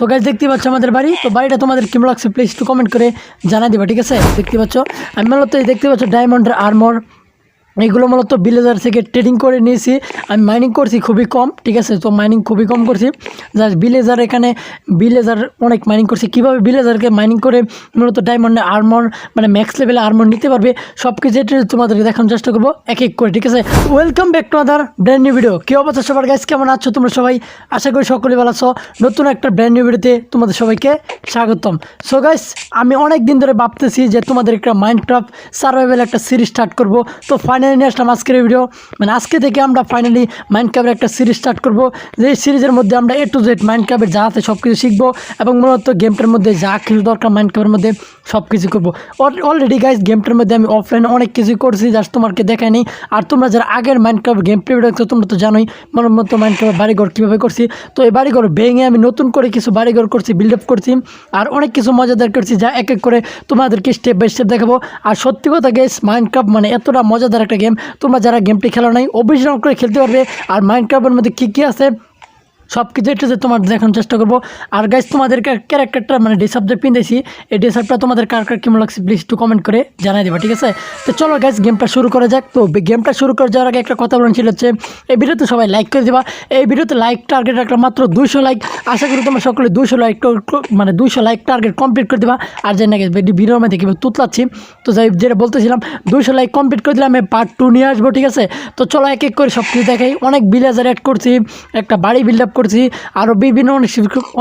So guys দেখতে পাচ্ছ আমাদের বাড়ি? তো বাড়িটা তোমাদের কেমন লাগছে? প্লিজ একটু কমেন্ট করে জানাই দিবা, ঠিক আছে? দেখতে পাচ্ছ? আমি মূলত দেখতে পাচ্ছ ডায়মন্ডের আর্মর এইগুলো মূলত বিলেজার থেকে ট্রেডিং করে নিয়েছি। আমি মাইনিং করছি খুবই কম, ঠিক আছে? তো মাইনিং খুবই কম করছি। জাস্ট বিলেজার এখানে বিলেজার অনেক মাইনিং করছি। কীভাবে বিলেজারকে মাইনিং করে মূলত ডায়মন্ডে আর্মর মানে ম্যাক্স লেভেলে আর্মর নিতে পারবে সব কিছু তোমাদেরকে দেখানোর চেষ্টা করব এক এক করে, ঠিক আছে? Welcome back to other brand new video কী অবস্থা সবার গাইজ কেমন আছো তোমরা সবাই? আশা করি সকলে ভালো আছো। নতুন একটা ব্র্যান্ড নিউ ভিডিওতে তোমাদের সবাইকে স্বাগতম। সো গাইস আমি অনেক দিন ধরে ভাবতেছি যে তোমাদের একটা মাইন্ডক্রাফট সার্ভাইভাল একটা সিরিজ স্টার্ট করব। তো ফাইনালি নিয়ে আসলাম আজকের ভিডিও মানে আজকে থেকে আমরা ফাইনালি মাইন্ড মাইন্ডক্রাফের একটা সিরিজ স্টার্ট করব। যে সিরিজের মধ্যে আমরা এ টু জেড মাইন্ডক্রাফের যা আছে সব কিছু শিখব এবং মূলত গেমটার মধ্যে যা কিছু দরকার মাইন্ড মাইন্ডক্রাফের মধ্যে সব কিছু করব অলরেডি গাইস গেমটার মধ্যে আমি অফলাইনে অনেক কিছু করছি জাস্ট তোমাকে দেখাই নেই। আর তোমরা যারা আগের মাইন্ডক্রাফট গেম প্লে দেখছ, তোমরা তো জানোই মনের মতো মাইন্ডক্রাফট বাড়িঘর কীভাবে করছি। তো এই বাড়িঘর ভেঙে আমি নতুন করে কিছু বাড়িঘর করছি বিল্ড আপ করছি। আর অনেক কিছু মজাদার করছি, যা এক এক করে তোমাদেরকে স্টেপ বাই স্টেপ দেখাবো। আর সত্যি কথা গেস মাইন্ডক্রাফট মানে এতটা মজাদার একটা গেম তোমরা যারা গেমটি খেলো নাই, অবশ্যই করে খেলতে পারবে। আর মাইন্ডক্রাফটের মধ্যে কী কী আছে সব কিছু একটু যে তোমার দেখানোর চেষ্টা করব। আর গাইজ তোমাদের ক্যারেক্টারটা মানে ডিসাপ যে পিনতেছি এই ডিসাপটা তোমাদের কার কার কেমন লাগছে প্লিজ একটু কমেন্ট করে জানাই দেবা, ঠিক আছে? তো চলো গাইজ গেমটা শুরু করা যাক। তো গেমটা শুরু করে যাওয়ার আগে একটা কথা বলেন ছিল হচ্ছে, এই ভিডিওতে সবাই লাইক করে দেবা। এই ভিডিওতে লাইক টার্গেট রাখলাম মাত্র দুশো লাইক আশা করি তোমরা সকলে দুশো লাইক মানে দুশো লাইক টার্গেট কমপ্লিট করে দেবা। আর জানি না ভিডিওর মধ্যে কীভাবে তুতলাচ্ছি, তো যাই যেটা বলতেছিলাম দুশো লাইক কমপ্লিট করে দিলাম আমি পার্ট টু নিয়ে আসব, ঠিক আছে? তো চলো এক এক করে সব কিছু দেখাই। অনেক ভিলেজার অ্যাড করছি, একটা বাড়ি বিল্ড আপ করছি। আরও বিভিন্ন অনেক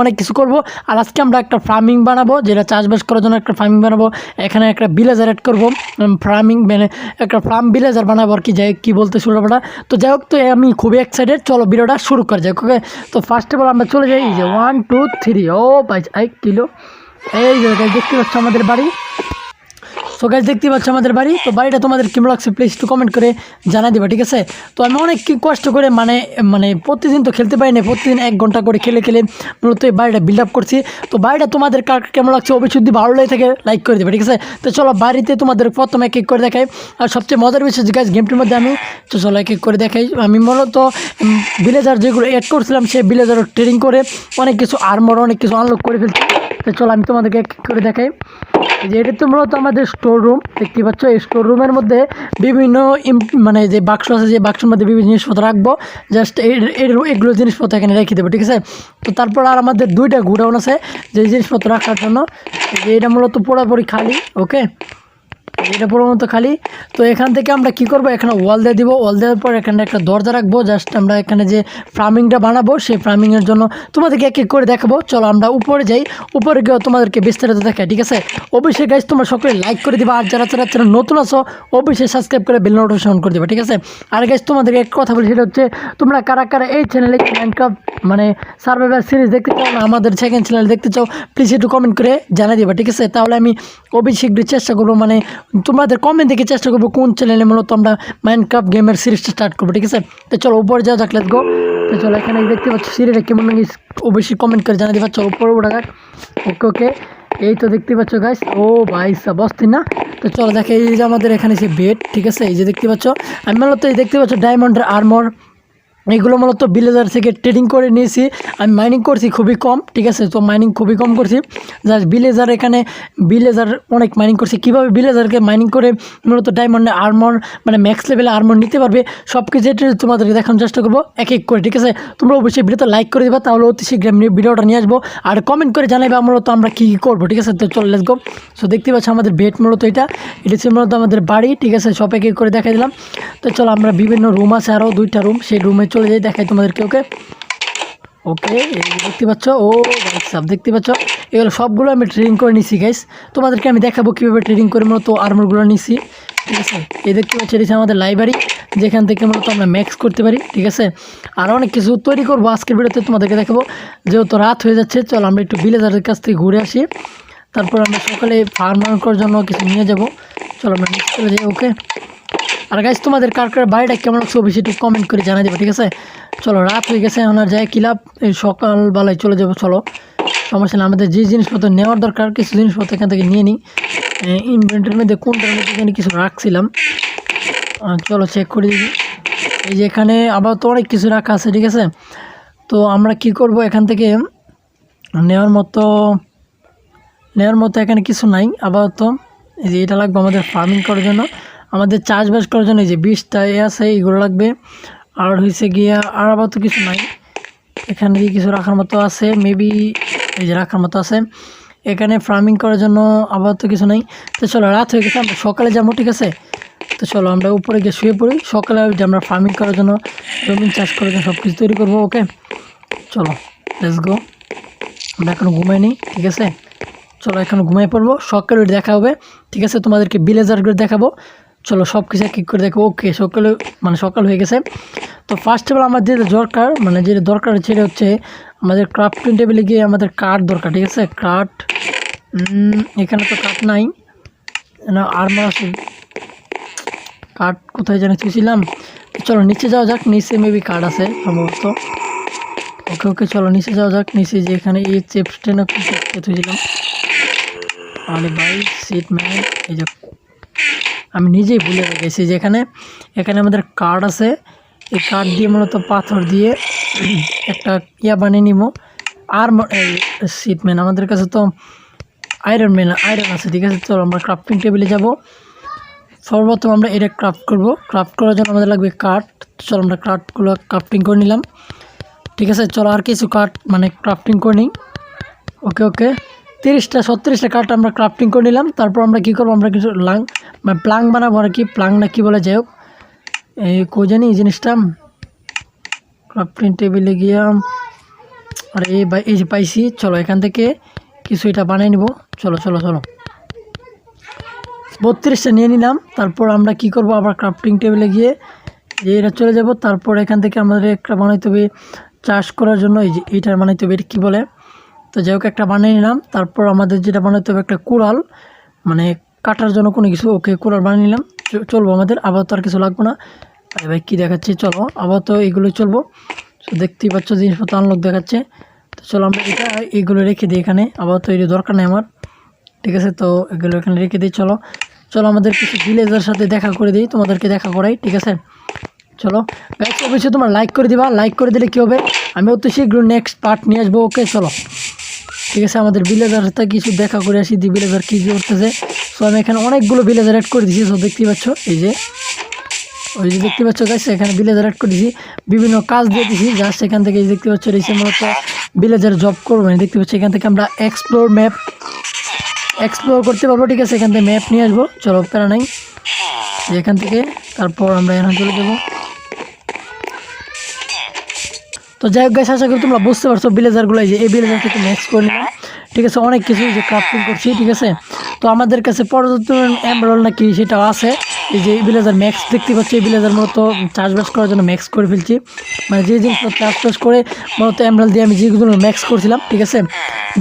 অনেক কিছু করব। আর আজকে আমরা একটা ফার্মিং বানাবো, যেটা চাষবাস করার জন্য একটা ফার্মিং বানাবো। এখানে একটা ভিলেজার অ্যাড করব। ফার্মিং মানে একটা ফার্ম ভিলেজার বানাবো আর কি, যাই কী বলতে শুরু করা তো যাই হোক, তো আমি খুবই এক্সাইটেড চলো ভিডিওটা শুরু করা যাক ওকে তো ফার্স্ট অফ অল আমরা চলে যাই যে ওয়ান টু থ্রি ও, ভাই, এক কিলো। এই দেখতে পাচ্ছ আমাদের বাড়ি। সো গাইজ দেখতে পাচ্ছ আমাদের বাড়ি? তো বাড়িটা তোমাদের কেমন লাগছে প্লিজ একটু কমেন্ট করে জানাই দিবা, ঠিক আছে? তো আমি অনেক কষ্ট করে মানে মানে প্রতিদিন তো খেলতে পারি না, প্রতিদিন এক ঘণ্টা করে খেলে খেলে মূলত এই বাড়িটা বিল্ড আপ করছি। তো বাড়িটা তোমাদের কার, কেমন লাগছে অবশ্যই যদি ভালো লাগে থাকে লাইক করে দেবে, ঠিক আছে? তো চলো বাড়িতে তোমাদের প্রথমে এক এক করে দেখাই। আর সবচেয়ে মজার বিষয় যে গাছ গেমটির মধ্যে আমি, তো চলো এক এক করে দেখাই। আমি মূলত ভিলেজার যেগুলো অ্যাড করছিলাম, সেই ভিলেজার ট্রেনিং করে অনেক কিছু আর্মর অনেক কিছু আনলক করে ফেলছি। তো চলো আমি তোমাদেরকে এক করে দেখাই। যে এটা তো মূলত আমাদের স্টোর রুম দেখতে পাচ্ছ, এই স্টোর রুমের মধ্যে বিভিন্ন মানে যে বাক্স আছে, যে বাক্সের মধ্যে বিভিন্ন জিনিসপত্র রাখব। জাস্ট এগুলো জিনিসপত্র এখানে রেখে দেবো, ঠিক আছে? তো তারপর আর আমাদের দুইটা গুডাউন আছে, যে জিনিসপত্র রাখার জন্য। এটা মূলত পুরোপুরি খালি ওকে এটা পুরো মতো খালি। তো এখান থেকে আমরা কি করব? এখানে ওয়াল দিয়ে দিব। ওয়াল দেওয়ার পর এখানে একটা দরজা রাখব। জাস্ট আমরা এখানে যে ফার্মিংটা বানাবো, সেই ফার্মিংয়ের জন্য তোমাদেরকে এক এক করে দেখাবো। চলো আমরা উপরে যাই। উপরে গিয়ে তোমাদেরকে বিস্তারিত দেখাই, ঠিক আছে? অবশ্যই গাইজ তোমরা সকলে লাইক করে দিবা। আর যারা যারা যারা নতুন আছো, অবশ্যই সাবস্ক্রাইব করে বেল নোটিফিকেশন করে দিবা, ঠিক আছে? আর গাইজ তোমাদেরকে এক কথা বলি, সেটা হচ্ছে তোমরা কারা কারা এই চ্যানেলে মাইনক্রাফট মানে সার্ভাইভার সিরিজ দেখতে চাও না, আমাদের সেকেন্ড চ্যানেল দেখতে চাও প্লিজ একটু কমেন্ট করে জানাই দিবা, ঠিক আছে? তাহলে আমি অবশ্যই শীঘ্রই চেষ্টা করব মানে তোমাদের কমেন্ট দেখে চেষ্টা করব কোন চ্যানেলে মূলত আমরা মাইনক্রাফট গেমের সিরিজটা স্টার্ট করব, ঠিক আছে? তো চলো, উপরে যাওয়া যাক গো তো চলো, এখানে দেখতে পাচ্ছ সিরিজটা কেমন লাগে অবশ্যই কমেন্ট করে দিবা চলো উপরে উঠা যাক। ওকে ওকে এই তো দেখতে পাচ্ছ গাইস ও ভাই অস্থির না? তো চলো, দেখে এই যে আমাদের এখানে সে বেড ঠিক আছে? এই যে দেখতে পাচ্ছ। আমি মূলত এই দেখতে পাচ্ছ ডায়মন্ডের আর্মর এগুলো মূলত বিলেজার থেকে ট্রেডিং করে নিয়েছি। আমি মাইনিং করছি খুবই কম, ঠিক আছে? তো মাইনিং খুবই কম করছি। জাস্ট বিলেজার এখানে বিলেজার অনেক মাইনিং করছি। কীভাবে বিলেজারকে মাইনিং করে মূলত ডায়মন্ডে আর্মর মানে ম্যাক্স লেভেলে আর্মর নিতে পারবে? সব কিছু তোমাদেরকে দেখানোর চেষ্টা করব, এক এক করে, ঠিক আছে? তোমরা অবশ্যই ভিডিওতে লাইক করে দেবা, তাহলে অতি শীঘ্র আমি ভিডিওটা নিয়ে আসব। আর কমেন্ট করে জানাবে মূলত আমরা কী কী করব, ঠিক আছে? তো চল লেটস গো সো দেখতে পাচ্ছ আমাদের বেড মূলত এটা। এটা হচ্ছে মূলত আমাদের বাড়ি, ঠিক আছে? সব এক এক করে দেখাই দিলাম। তো চলো, আমরা বিভিন্ন রুম আছে আরও দুইটা রুম সেই রুমে চলে যাই, দেখাই তোমাদেরকে ওকে ওকে দেখতে পাচ্ছ, ও সব দেখতে পাচ্ছ? এগুলো সবগুলো আমি ট্রেনিং করে নিছি গাইস তোমাদেরকে আমি দেখাবো কীভাবে ট্রেনিং করে মূলত আর্মারগুলো নিছি, ঠিক আছে? এই দেখতে পাচ্ছি, এটা আমাদের লাইব্রেরি যেখান থেকে মূলত আমরা ম্যাক্স করতে পারি, ঠিক আছে? আর অনেক কিছু তৈরি করব আজকের ভিডিওতে, তোমাদেরকে দেখাবো। যেহেতু রাত হয়ে যাচ্ছে, চলো আমরা একটু ভিলেজারের কাছ থেকে ঘুরে আসি। তারপর আমরা সকালে ফার্ম করার জন্য কিছু নিয়ে যাব। চলো আমরা চলে যাই ওকে আর গাইজ তোমাদের কার কার বাড়িটা কেমন লাগছে অবশ্যই একটু কমেন্ট করে জানাই দেবে, ঠিক আছে? চলো, রাত হয়ে গেছে ওনার যাই কিলাপ এই সকালবেলায় চলে যাব, চলো। সমস্যা না আমাদের যে জিনিসপত্র নেওয়ার দরকার, কিছু জিনিসপত্র এখান থেকে নিয়ে নিই। ইনভেন্টের মধ্যে কোনটার মধ্যে কিছু রাখছিলাম। চলো চেক করে দিবি এই যে এখানে আবার তো অনেক কিছু রাখা আছে, ঠিক আছে? তো আমরা কি করব এখান থেকে? নেওয়ার মতো নেওয়ার মতো এখানে কিছু নাই, আপাতত। এই যে এটা লাগবে আমাদের ফার্মিং করার জন্য। আমাদের চাষবাস করার জন্য যে বিষটা এ আছে এগুলো লাগবে। আর হয়েছে গিয়া আর আবার তো কিছু নাই। এখানে কি কিছু রাখার মতো আছে? মেবি এই যে রাখার মতো আছে। এখানে ফার্মিং করার জন্য আবার তো কিছু নাই। তো চলো, রাত হয়ে গেছে, আমরা সকালে যাব, ঠিক আছে? তো চলো, আমরা উপরে গিয়ে শুয়ে পড়ি। সকালে যে আমরা ফার্মিং করার জন্য জমিন চাষ করার জন্য সব কিছু তৈরি করব ওকে চলো লেটস গো আমরা এখনও ঘুমাইনি ঠিক আছে? চলো, এখন ঘুমাই পড়ব। সকালে দেখা হবে, ঠিক আছে? তোমাদেরকে বিলেজারগুলো দেখাবো। চলো সব কিছু এক করে দেখো। ওকে সকালে মানে সকাল হয়ে গেছে। তো ফার্স্ট অফ অল আমার যেটা দরকার মানে যেটা দরকার সেটা হচ্ছে আমাদের ক্রাফটিং টেবিলে গিয়ে আমাদের কাঠ দরকার, ঠিক আছে? কাঠ এখানে তো কাঠ নাই। না আর্মার আছে। কাঠ কোথায় জানি থুয়েছিলাম তো চলো নিচে যাওয়া যাক, নিচে মেবি কাঠ আছে সম্ভবত। ওকে ওকে চলো নিচে যাওয়া যাক। নিচে যে এখানে এই চেপস্টেনও কিছু থুয়েছিলাম আরে ভাই সিট ম্যান এই যে আমি নিজেই ভুলে গেছি যে এখানে আমাদের কার্ড আছে। এই কার্ড দিয়ে মূলত পাথর দিয়ে একটা ইয়া বানিয়ে নিব। আর সিট ম্যান আমাদের কাছে তো আয়রন ম্যান আয়রন আছে, ঠিক আছে? চলো আমরা ক্রাফটিং টেবিলে যাব। সর্বপ্রথম আমরা এটা ক্রাফট করব। ক্রাফট করার জন্য আমাদের লাগবে কাঠ চলো আমরা কাঠগুলো ক্রাফটিং করে নিলাম। ঠিক আছে? চলো আর কিছু কাঠ মানে ক্রাফটিং করে নিই। ওকে ওকে তিরিশটা, ছত্রিশটা কাঠ আমরা ক্রাফটিং করে নিলাম। তারপর আমরা কী করব? আমরা কিছু লাং মানে প্লাং বানাবো আর কি। প্লাং না কী বলে? যাই হোক। এই কো জানি এই জিনিসটা। ক্রাফটিং টেবিলে গিয়াম। আর এই এই যে পাইছি। চলো এখান থেকে কিছু এটা বানিয়ে নিব। চলো চলো চলো। বত্রিশটা নিয়ে নিলাম। তারপর আমরা কি করব? আবার ক্রাফটিং টেবিলে গিয়ে যে এটা চলে যাব। তারপর এখান থেকে আমাদের একটা বানাইতে হবে। চাষ করার জন্য এই যে এইটার বানাইতে হবে, এটা কী বলে? তো যাই হোক, একটা বানিয়ে নিলাম। তারপর আমাদের যেটা বানাইতে হবে, একটা কুড়াল। মানে কাটার জন্য কোনো কিছু, ওকে কুড়াল বানিয়ে নিলাম। চলবো আমাদের। আবার তো আর কিছু লাগবে না। আরে ভাই, কী দেখাচ্ছে? চলো, আবার তো এইগুলোই চলবো। তো দেখতেই পাচ্ছ, জিনিসপত্র আনলোক দেখাচ্ছে। তো চলো, আমরা এটা এইগুলো রেখে দিই এখানে। আবার তো এটা দরকার নেই আমার। ঠিক আছে, তো এগুলো এখানে রেখে দিই, চলো। চলো, আমাদের কিছু ভিলেজের সাথে দেখা করে দিই, তোমাদেরকে দেখা করাই, ঠিক আছে? চলো গাইস অবশ্যই তোমার লাইক করে দিবা। লাইক করে দিলে কী হবে? আমি অত শীঘ্র নেক্সট পার্ট নিয়ে আসব ওকে চলো। ঠিক আছে, আমাদের ভিলেজার সাথে কিছু দেখা করে আসি, দি ভিলেজার কী কী করতেছে। সো আমি এখানে অনেকগুলো ভিলেজার অ্যাড করে দিয়েছি সো দেখতেই পাচ্ছ, এই যে। ওই যে দেখতে পাচ্ছ গাইস এখানে ভিলেজার অ্যাড করে দিয়েছি বিভিন্ন কাজ দিয়ে দিয়েছি জাস্ট এখান থেকে দেখতে পাচ্ছ রয়েছে মূলত ভিলেজার জব করব দেখতে পাচ্ছি, এখান থেকে আমরা এক্সপ্লোর ম্যাপ এক্সপ্লোর করতে পারব, ঠিক আছে, এখান থেকে ম্যাপ নিয়ে আসব। চলো, প্যারা নাই। এখান থেকে, তারপর আমরা এখানে চলে যাব। তো যাই হোক গাছ আশা করি তোমরা বুঝতে পারছ ভিলেজারগুলো এই যে, এই বিলেজার থেকে ম্যাক্স করে নিলাম ঠিক আছে, অনেক কিছু যে ক্রাফটিং করছি, ঠিক আছে? তো আমাদের কাছে পর্যটন এমব্রল নাকি সেটাও আছে। এই যে এই ভিলেজার ম্যাক্স দেখতে পাচ্ছি, এই ভিলেজার মূলত চাষবাস করার জন্য ম্যাক্স করে ফেলছি। মানে যে জিনিসগুলো চাষবাস করে মূলত এমব্রল দিয়ে আমি যেগুলো ম্যাক্স করছিলাম, ঠিক আছে?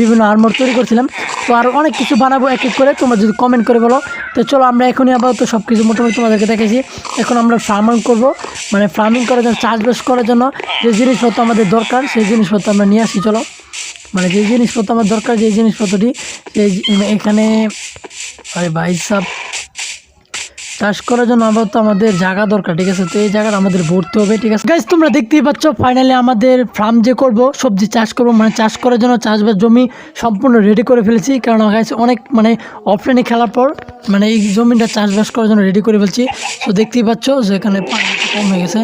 বিভিন্ন আর্মর তৈরি করছিলাম। তো আর অনেক কিছু বানাবো এক এক করে, তোমরা যদি কমেন্ট করে বলো। তো চলো আমরা এখনই আপাতত সব কিছু মোটামুটি তোমাদেরকে দেখেছি এখন আমরা ফার্মিং করব। মানে ফার্মিং করার জন্য, চাষবাস করার জন্য যে জিনিসপত্র আমাদের দরকার, সেই জিনিসপত্র আমরা নিয়ে আসি, চলো। মানে যে জিনিসপত্র আমার দরকার, যে জিনিসপত্রটি সেই এখানে, আরে ভাই সাহ চাষ করার জন্য আপাতত আমাদের জায়গা দরকার, ঠিক আছে? তো এই জায়গাটা আমাদের ভরতে হবে, ঠিক আছে? গাইজ তোমরা দেখতেই পাচ্ছ ফাইনালি আমাদের ফার্ম যে করব, সবজি চাষ করব মানে চাষ করার জন্য চাষবাস জমি সম্পূর্ণ রেডি করে ফেলেছি। কারণ গাইজ অনেক মানে অফলাইনে খেলার পর মানে এই জমিটা চাষবাস করার জন্য রেডি করে ফেলছি। তো দেখতেই পাচ্ছ যে এখানে পানি কম হয়ে গেছে।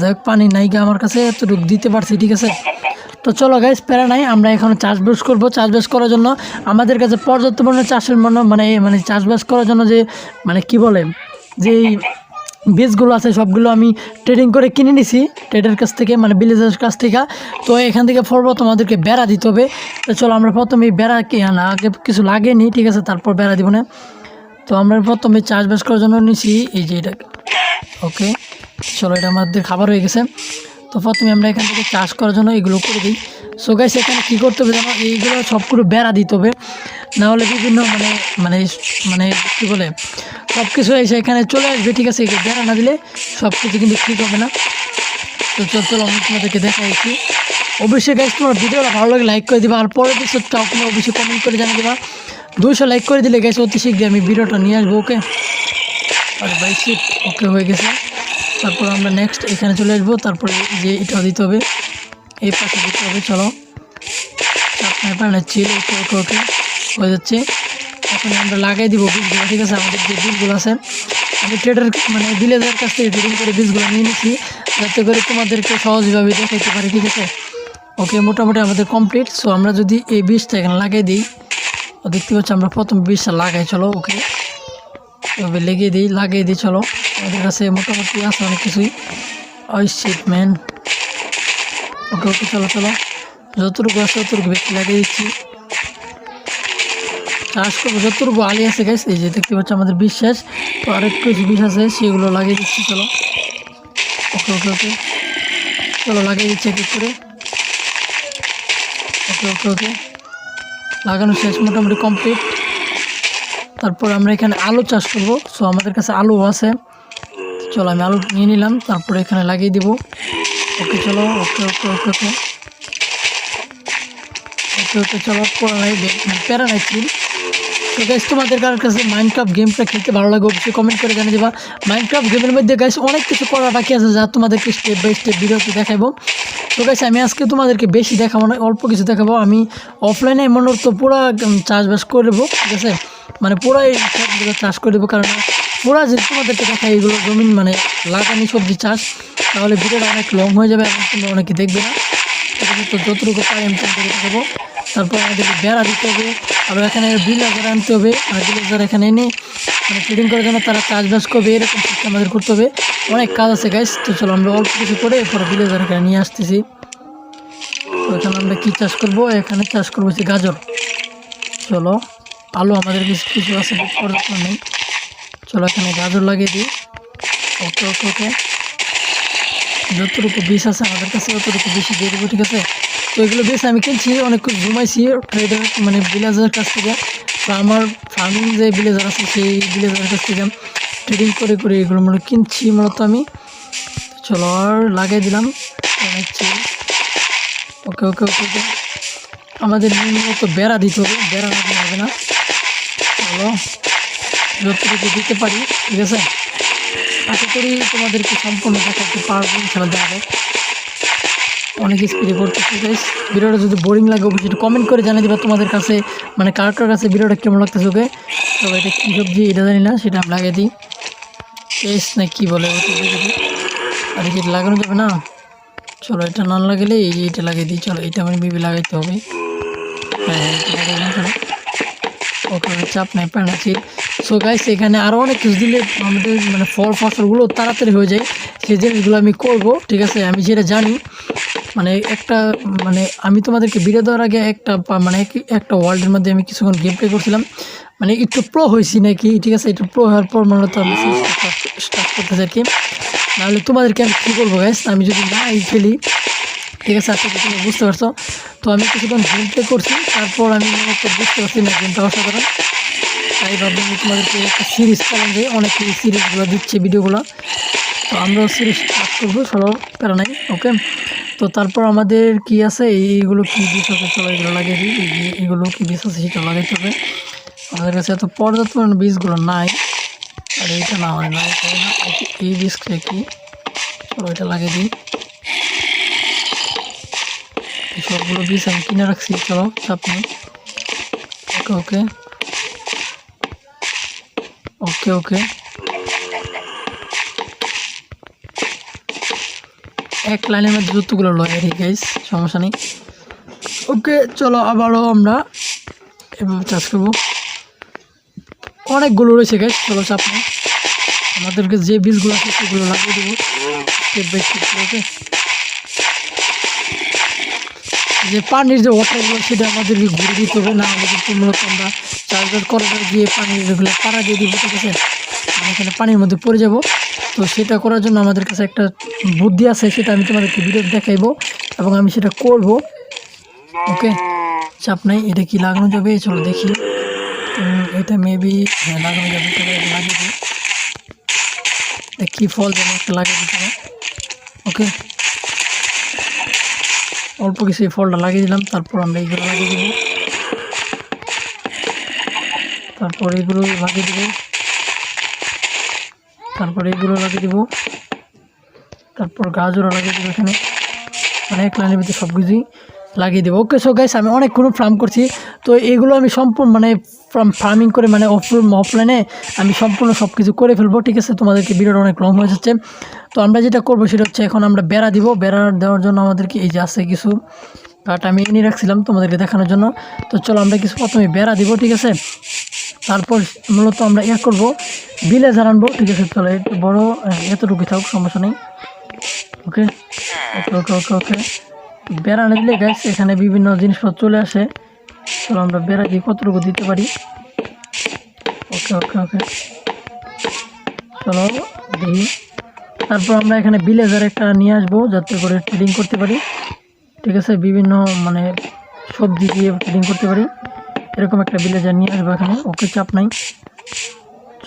যাই পানি নাই আমার কাছে, এতটুকু দিতে পারছি, ঠিক আছে? তো চলো গাইজ প্যারা নাই, আমরা এখন চাষবাস করব। চাষবাস করার জন্য আমাদের কাছে পর্যাপ্ত পরিমাণে চাষের মনে মানে মানে চাষবাস করার জন্য যে মানে কি বলে, যে বীজগুলো আছে সবগুলো আমি ট্রেডিং করে কিনে নিছি ট্রেডের কাছ থেকে মানে ভিলেজের কাছ থেকে। তো এখান থেকে পর্বত তোমাদেরকে বেড়া দিতে হবে। তো চলো আমরা প্রথমে বেড়া কি, না, আগে কিছু লাগেনি ঠিক আছে? তারপর বেড়া দিব না। তো আমরা প্রথমে চাষবাস করার জন্য নিছি, এই যে এটা। ওকে চলো, এটা আমাদের খাবার হয়ে গেছে। তো প্রথমে আমরা এখান থেকে চাষ করার জন্য এগুলো করে দিই। সো গাইস এখানে কী করতে হবে জানো? এইগুলো সবগুলো বেড়া দিতে হবে। না হলে বিভিন্ন মানে মানে মানে কী বলে সব কিছু এসে এখানে চলে আসবে, ঠিক আছে? বেড়া না দিলে সব কিছু কিন্তু ঠিক হবে না। তো চল, চলো, আমি তোমাদেরকে দেখাইছি অবশ্যই গাইস তোমার ভিডিওটা ভালো লাগে লাইক করে দিবা। আর পরের এপিসোডটাও তুমি অবশ্যই কমেন্ট করে জানিয়ে দিবা। দুশো লাইক করে দিলে গেছে অতি শীঘ্রই আমি ভিডিওটা নিয়ে আসব ওকে আর সিট ওকে হয়ে গেছে। তারপর আমরা নেক্সট এখানে চলে আসব, তারপরে যে এটা দিতে হবে, এই পাশে দিতে হবে, চলো। চাপ ওকে ওকে ওকে হয়ে যাচ্ছে। এখন আমরা লাগাই দিব বীজগুলো ঠিক আছে? আমাদের যে বীজগুলো আছে, আমি ট্রেডার মানে ভিলেজের কাছ থেকে ট্রেডিং করে বীজগুলো নিয়ে নিচ্ছি যাতে করে তোমাদেরকে সহজভাবে দেখাইতে পারি, ঠিক আছে? ওকে মোটামুটি আমাদের কমপ্লিট সো আমরা যদি এই বীজটা এখানে লাগাই দিই, দেখতে পাচ্ছি আমরা প্রথম বীজটা লাগাই, চলো ওকে এভাবে লেগে দিই লাগিয়ে দিই, চলো। আমাদের কাছে মোটামুটি আছে অনেক কিছুই। ওই শিট ওকে ওকে, চলো চলো। যতটুকু আছে ততটুকু বেশি লাগিয়ে দিচ্ছি। চাষ করব, যতটুকু আলি আছে গাছ এই যে দেখতে পাচ্ছি আমাদের বিশ্বাস তো আরেক কিছু বিষ আছে, সেগুলো লাগিয়ে দিচ্ছি, চলো। ওকে ওকে ওকে। চলো, লাগিয়ে দিচ্ছি এক এক করে। ওকে ওকে ওকে। লাগানো শেষ, মোটামুটি কমপ্লিট তারপর আমরা এখানে আলু চাষ করব। সো আমাদের কাছে আলু আছে। চলো, আমি আলু নিয়ে নিলাম, তারপরে এখানে লাগিয়ে দিব। ওকে, চলো, ওকে ওকে ওকে ওকে। ওকে ওকে, চলো মানে প্যারা নাই ছিল তো গাইস তোমাদের কার কাছে মাইনক্রাফট গেমটা খেলতে ভালো লাগে, অবশ্যই কমেন্ট করে জানিয়ে দেবা। মাইনক্রাফট গেমের মধ্যে গাইস অনেক কিছু করা বাকি আছে যা তোমাদেরকে স্টেপ বাই স্টেপ ভিডিওতে দেখাবো তো গাইস আমি আজকে তোমাদেরকে বেশি দেখাবো না, অল্প কিছু দেখাবো। আমি অফলাইনে মনে তো পুরো চাষবাস করব ঠিক আছে? মানে পুরাই চাষ করে দেবো, কারণ পুরা যদি তোমাদেরকে দেখাই এগুলো জমিন মানে লাগানি সবজি চাষ, তাহলে ভিডিওটা অনেক লং হয়ে যাবে এবং তোমরা অনেকে দেখবে না। তো যতটুকু পাই আমি তোমাদেরকে দেখাবো। তারপর আমাদেরকে বেড়া দিতে হবে আর এখানে বিলাজার আনতে হবে, আর বিলাজার এখানে এনে মানে ফিডিং করার জন্য তারা চাষবাস করবে, এরকম আমাদের করতে হবে। অনেক কাজ আছে গাইস তো চলো আমরা অল্প কিছু করে এরপরে বিলাজার এখানে নিয়ে আসতেছি। তো এখানে আমরা কী চাষ করব? এখানে চাষ করব গাজর। চলো, আলু আমাদের কিছু কিছু আছে নেই। চলো এখানে গাজর লাগিয়ে দিই। ওকে ওকে ওকে। যতটুকু বিষ আছে আমাদের কাছে ততটুকু বেশি দিয়ে দেবো, ঠিক আছে? তো এগুলো বেশ আমি কিনছি, অনেক জমাইছি ট্রেডার মানে ভিলেজারের কাছ থেকে। তো আমার ফার্মিং যে ভিলেজার আছে, সেই ভিলেজারের কাছ থেকে ট্রেডিং করে করে এগুলো মূলত কিনছি মূলত আমি। চলো আর লাগিয়ে দিলাম। ওকে ওকে ওকে ওকে। আমাদের মূলত বেড়া দিতে হবে, বেড়া না হবে না। চলো। যতটুকু দিতে পারি, ঠিক আছে? আশা করি তোমাদেরকে সম্পূর্ণ দেখাতে পারব ইনশাল্লাহ যাক অনেক স্পিডে করতেছি গাইস ভিডিওটা যদি বোরিং লাগে, অবশ্যই কমেন্ট করে জানিয়ে দিবা তোমাদের কাছে মানে কার কার কাছে ভিডিওটা কেমন লাগতেছে ওকে তো এটা কী সবজি এটা জানি না, সেটা আমি লাগিয়ে দিই। পেস্ট না কী বলে আর কি লাগানো যাবে না? চলো, এটা না লাগালে এই এটা লাগিয়ে দিই, চলো, এটা আমার বিবি লাগাইতে হবে। হ্যাঁ হ্যাঁ এটা লাগাই দিলাম, চলো ওকে চাপ নাই পানাচ্ছি সো গাইস এখানে আরও অনেক কিছু দিলে আমাদের মানে ফল ফসলগুলো তাড়াতাড়ি হয়ে যায়। সেই জিনিসগুলো আমি করব, ঠিক আছে? আমি যেটা জানি মানে একটা মানে আমি তোমাদেরকে ভিডিও দেওয়ার আগে একটা মানে একটা ওয়ার্ল্ডের মধ্যে আমি কিছুক্ষণ গেম প্লে করছিলাম। মানে একটু প্রো হয়েছি নাকি, ঠিক আছে? একটু প্রো হওয়ার পর মনে আমি স্টার্ট করতেছি আর কি নাহলে তোমাদেরকে আমি কী করব গাইস আমি যদি না এই খেলি, ঠিক আছে? আজকে তুমি বুঝতে পারছ। তো আমি কিছুক্ষণ গেম প্লে করছি, তারপর আমি বুঝতে পারছি না গেমটা অসাধারণ। তাই ভাবলাম তোমাদেরকে একটা সিরিজ যায় অনেক সিরিজগুলো দিচ্ছে ভিডিওগুলো তো আমরাও সিরিজ স্টার্ট করব সরো প্যারা নাই ওকে তো তারপর আমাদের কি আছে? এইগুলো কি বিষ আছে চলো এগুলো লাগিয়ে দিই। এগুলো কি বিষ আছে সেটা লাগাইতে হবে। আমাদের কাছে এত পর্যাপ্ত বীজগুলো নাই। আর এইটা না হয় না এই- এই বীজটা কি? চলো এটা লাগিয়ে দিই। সবগুলো বীজ আমি কিনে রাখছি, চলো, চাপ নেই। ওকে ওকে ওকে ওকে। এক লাইনের মধ্যে যতগুলো লয় আর গাইস সমস্যা নেই। ওকে, চলো আবারও আমরা এভাবে চাষ করব। অনেকগুলো রয়েছে গাইস চলো চাপ নেই। আমাদেরকে যে বীজগুলো আছে সেগুলো লাগিয়ে দেবো। স্টেপ বাই স্টেপ ওকে যে পানির যে ওয়াটারগুলো সেটা আমাদেরকে ঘুরে দিতে হবে, না কিন্তু মূলত আমরা চাষবাস করার গিয়ে পানির যেগুলো পাড়া দিয়ে দিব, ঠিক আছে? এখানে পানির মধ্যে পড়ে যাব। তো সেটা করার জন্য আমাদের কাছে একটা বুদ্ধি আছে, সেটা আমি তোমাদেরকে ভিডিও দেখাইবো এবং আমি সেটা করব। ওকে? চাপ নাই, এটা কি লাগানো যাবে? চলো দেখি। এটা মেবি হ্যাঁ লাগানো যাবে লাগিয়ে দিই। কী ফল যেন একটা লাগিয়ে দিতে ওকে? অল্প কিছু এই ফলটা লাগিয়ে দিলাম, তারপর আমরা এইগুলো লাগিয়ে দেবো। তারপর এগুলো লাগিয়ে দেবো। তারপর এগুলো লাগিয়ে দেবো। তারপর গাজরও লাগিয়ে দেবো এখানে। মানে এক লাইনের ভিতরে সব কিছুই লাগিয়ে দেবো। ওকে সো গাইস আমি অনেকক্ষণ ফার্ম করছি। তো এগুলো আমি সম্পূর্ণ মানে ফার্ম ফার্মিং করে মানে অফ- অফলাইনে আমি সম্পূর্ণ সব কিছু করে ফেলব ঠিক আছে? তোমাদেরকে ভিডিওটা অনেক লং হয়ে যাচ্ছে। তো আমরা যেটা করব সেটা হচ্ছে এখন আমরা বেড়া দিব। বেড়া দেওয়ার জন্য আমাদেরকে এই যে আছে কিছু কাঠ আমি এনে রাখছিলাম তোমাদেরকে দেখানোর জন্য। তো চলো আমরা কিছু প্রথমে বেড়া দিব ঠিক আছে? তারপর মূলত আমরা ইয়ে করব বিলে জানানবো ঠিক আছে? চলো একটু বড় আহ, এতটুকু থাকুক সমস্যা নেই। ওকে ওকে ওকে ওকে ওকে বেড়া না দিলে গ্যাস এখানে বিভিন্ন জিনিসপত্র চলে আসে। চলো আমরা বেড়া দিয়ে কতটুকু দিতে পারি? ওকে ওকে ওকে চলো দেখি। তারপর আমরা এখানে বিলেজার একটা নিয়ে আসব, যাতে করে ট্রেডিং করতে পারি। ঠিক আছে, বিভিন্ন মানে সবজি দিয়ে ট্রেডিং করতে পারি। এরকম একটা বিলেজার নিয়ে আসব এখানে, ওকে চাপ নাই।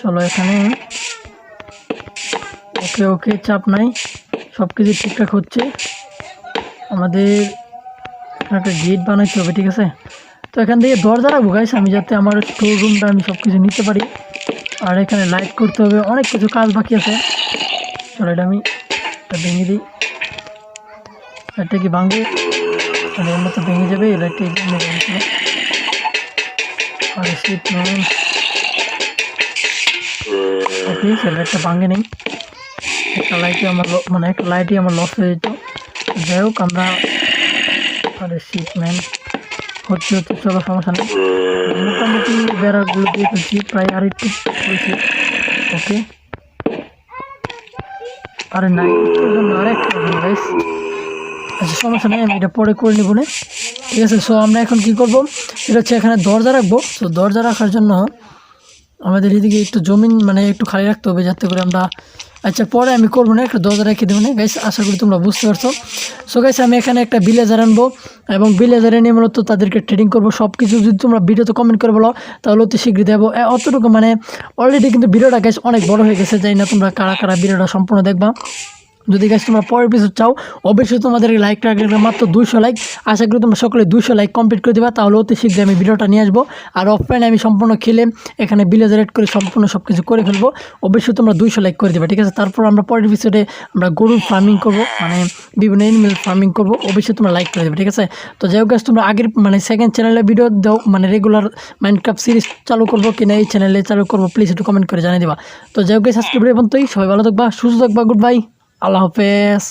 চলো এখানে। ওকে ওকে, চাপ নাই। সব কিছু ঠিকঠাক হচ্ছে। আমাদের একটা গেট বানাইতে হবে, ঠিক আছে? তো এখান থেকে দরজা রাখব গাইস আমি যাতে আমার স্টোর রুমটা আমি সব কিছু নিতে পারি। আর এখানে লাইট করতে হবে, অনেক কিছু কাজ বাকি আছে। চলো এটা আমি এটা ভেঙে দিই। লাইটটা কি ভাঙবে? মানে এর মতো ভেঙে যাবে লাইটটা আর লাইটটা ভাঙে নেই। একটা লাইটই আমার মানে একটা লাইটই আমার লস হয়ে যেত। যাই হোক আমরা শীত হচ্ছে হচ্ছে, চলো, সমস্যা নেই। মোটামুটি বেড়াগুলো দিয়ে ফেলছি, প্রায় আর একটু হয়েছে ওকে আরে নাই আর একটা আচ্ছা সমস্যা নেই, আমি এটা পরে করে নেব না। ঠিক আছে সো আমরা এখন কি করব? এটা হচ্ছে এখানে দরজা রাখব। তো দরজা রাখার জন্য আমাদের এদিকে একটু জমিন মানে একটু খালি রাখতে হবে, যাতে করে আমরা আচ্ছা পরে আমি করব না, একটা দরজা রেখে দেবো না। গাইস আশা করি তোমরা বুঝতে পারছ। সো গাইস আমি এখানে একটা বিলেজার আনব এবং ভিলেজারে নিয়ে মূলত তাদেরকে ট্রেডিং করব। সব কিছু যদি তোমরা ভিডিওতে কমেন্ট করে বলো, তাহলে অতি শীঘ্রই দেবো। অতটুকু মানে অলরেডি কিন্তু ভিডিওটা গাইস অনেক বড় হয়ে গেছে। যাই না তোমরা কারা কারা ভিডিওটা সম্পূর্ণ দেখবা। যদি গাছ তোমরা পরের পিছু চাও অবশ্যই তোমাদের লাইক রাখলে মাত্র দুইশো লাইক আশা করি তোমরা সকলে দুইশো লাইক কমপ্লিট করে দেবা তাহলে অতি শীঘ্রই আমি ভিডিওটা নিয়ে আসব। আর অফলাইনে আমি সম্পূর্ণ খেলে এখানে বিলেজ রেড করে সম্পূর্ণ সব কিছু করে ফেলব। অবশ্যই তোমরা দুইশো লাইক করে দেবে ঠিক আছে? তারপর আমরা পরের পিছনে আমরা গরুর ফার্মিং করব মানে বিভিন্ন এনিমেল ফার্মিং করব অবশ্যই তোমরা লাইক করে দেবে ঠিক আছে? তো যাই হোক guys, তোমরা আগের মানে সেকেন্ড চ্যানেলে ভিডিও দাও মানে রেগুলার মাইন্ডক্রাফট সিরিজ চালু করব কিনা এই চ্যানেলে চালু করব প্লিজ একটু কমেন্ট করে জানিয়ে দেবা। তো যাই হোক guys, আজকে ভিডিও পর্যন্তই সবাই ভালো থাকবা সুস্থ থাকবা গুড বাই আল্লাহ হাফেজ